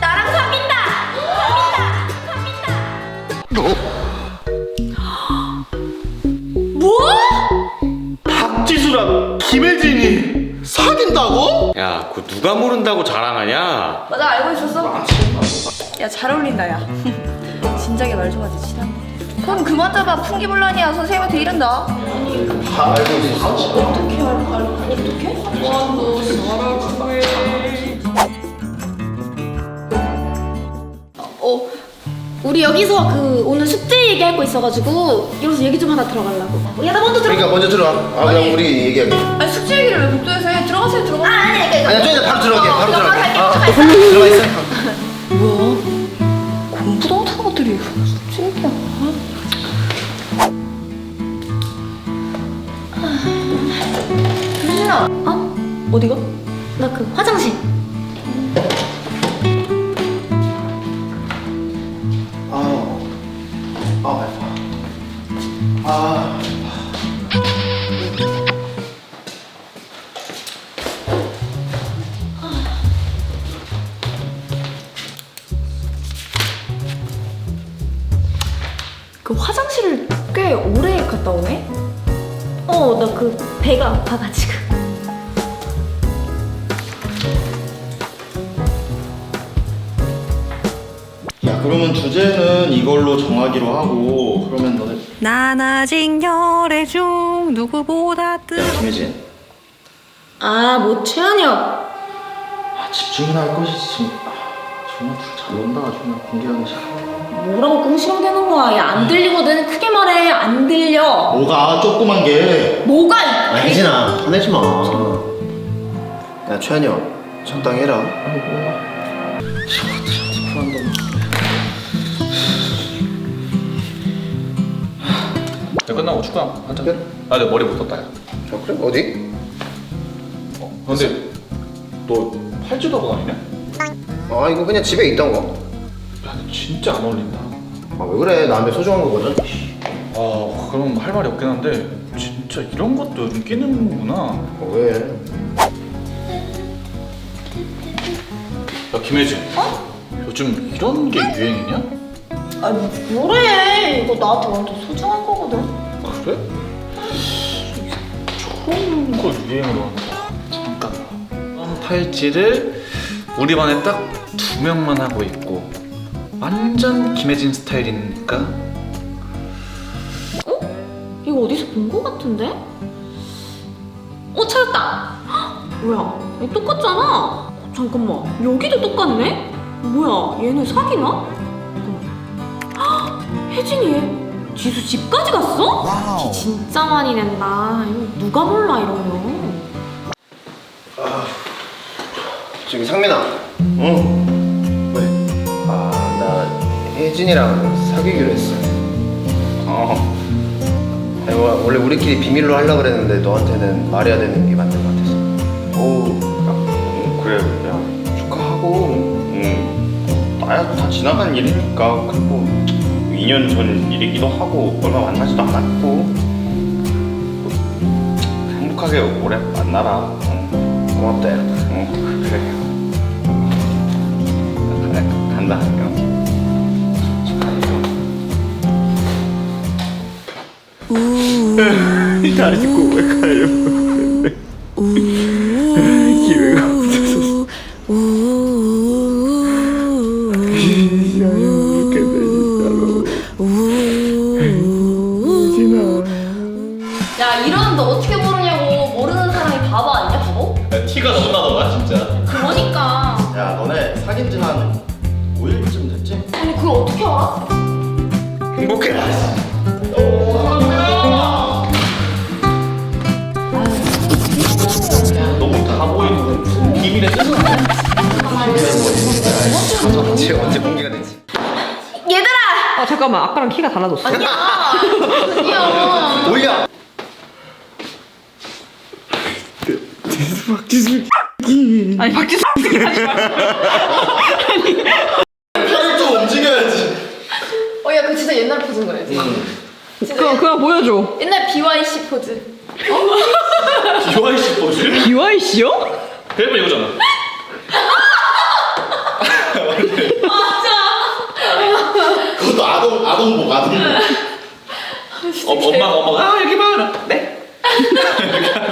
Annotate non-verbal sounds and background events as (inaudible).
나랑 사귄다. 사귄다. 사귄다. 뭐? 박지수랑 김혜진이 사귄다고? 야, 그 누가 모른다고 자랑하냐? 맞아 알고 있었어? 야 잘 어울린다 야. (laughs) 진작에 말 좀 하지 친한 거. 그럼 그만 잡아 풍기불란이야 선생님한테 이른다. 다 알고 있었어 어떻게 알고 알고 어떻게? 어, 우리 여기서 그 오늘 숙제 얘기할 거 있어가지고 여기서 얘기 좀 하다 들어가려고. 야, 나 먼저 들어. 그러니까 먼저 들어와 아 그냥 우리 얘기할게 아니 숙제 얘기를 왜 복도에서 해? 들어가세요 들어가. 아, 아니, 그러니까 아니야 좀 이따 바로 들어갈게 어, 바로 나 들어갈게 갈게, 아. 들어가 있어 뭐야? 공부도 못하는 것들이 신기야. 유진아, 어? 어디가? 나 그 화장실. 아, 그 화장실을 꽤 오래 갔다 오네? 어, 나 그 배가 아파가지고. 그러면 주제는 이걸로 정하기로 하고 그러면 너네 난 아직 열애 중 누구보다 뜨 야 김혜진 아, 뭐 최한혁. 아, 집중이나 할 것이지 지금 아, 정말 둘잘 논다 정말 공개하기 싫어 뭐라고 꿍시렁대는 거야? 야, 안 들리거든. 크게 말해. 안 들려. 뭐가 조그만 게 뭐가 이- 아, 혜진아, 화내지 마. 야, 최한영, 적당히 해라. 야, 끝나고 축구 한잔. 끝? 아, 내 머리 못 떴다. 야. 자, 그래? 어디? 어, 근데 너 팔찌도 하고 다니냐? 아, 이거 그냥 집에 있던 거. 야, 근데 진짜 안 어울린다. 아, 왜 그래? 나한테 소중한 거거든. 아, 그럼 할 말이 없긴 한데 진짜 이런 것도 좀 끼는구나. 어, 왜? 야, 김혜진. 어? 요즘 이런 게 유행이냐? 아, 뭐래. 이거 나한테 완전 소중한 거거든. 그래? 좋은 걸 유행으로 한다. 잠깐. 어, 팔찌를 우리 반에 딱 두 명만 하고 있고 완전 김혜진 스타일이니까 이거 어디서 본 거 같은데? 어 찾았다. 헉, 뭐야? 똑같잖아. 어, 잠깐만 여기도 똑같네? 뭐야? 얘네 사귀나? 잠깐만. 헉, 혜진이 얘 지수 집까지 갔어? 지 진짜 많이 낸다. 이거 누가 몰라 이러면. 저기 상민아. 응. 왜? 아, 나 혜진이랑 사귀기로 했어. 어 아니, 와, 원래 우리끼리 비밀로 하려고 그랬는데 너한테는 말해야 되는 게 맞는 것 같아서. 오, 야, 음, 그래, 야, 축하하고, 음, 나야 다 지나간 일이니까, 그리고 2년 전 일이기도 하고, 얼마 만나지도 않았고, 행복하게 오래 만나라. 응, 고맙다, 야. 응, 그래. 그래, 간다. 응. 다 듣고 왜 가요? 기회가 없어서. (laughs) 티가 너무 나더라 진짜. 그러니까. 야 너네 사귄 지한 5일쯤 됐지? 아니 그걸 어떻게 알아? 행복해. 너무 다 보이는 무슨 비밀의 뜻은 아니야? 쟤 언제 공개가 됐지? 얘들아! 아 잠깐만 아까랑 키가 달라졌어 아니야 아니야 올려! 대수 박지수 끼. 아니 박지수 팔을 좀 움직여야지. 어, 야, 그 진짜 옛날 포즈인 거야. 음. 진짜. 그거 그거 보여줘. 옛날 BYC 포즈. BYC 포즈? BY 씨요? 그래프 이거잖아. 그것도 아동 아동복 아동복. 어, 엄마가 엄마가 아 여기 봐라. 네. (laughs)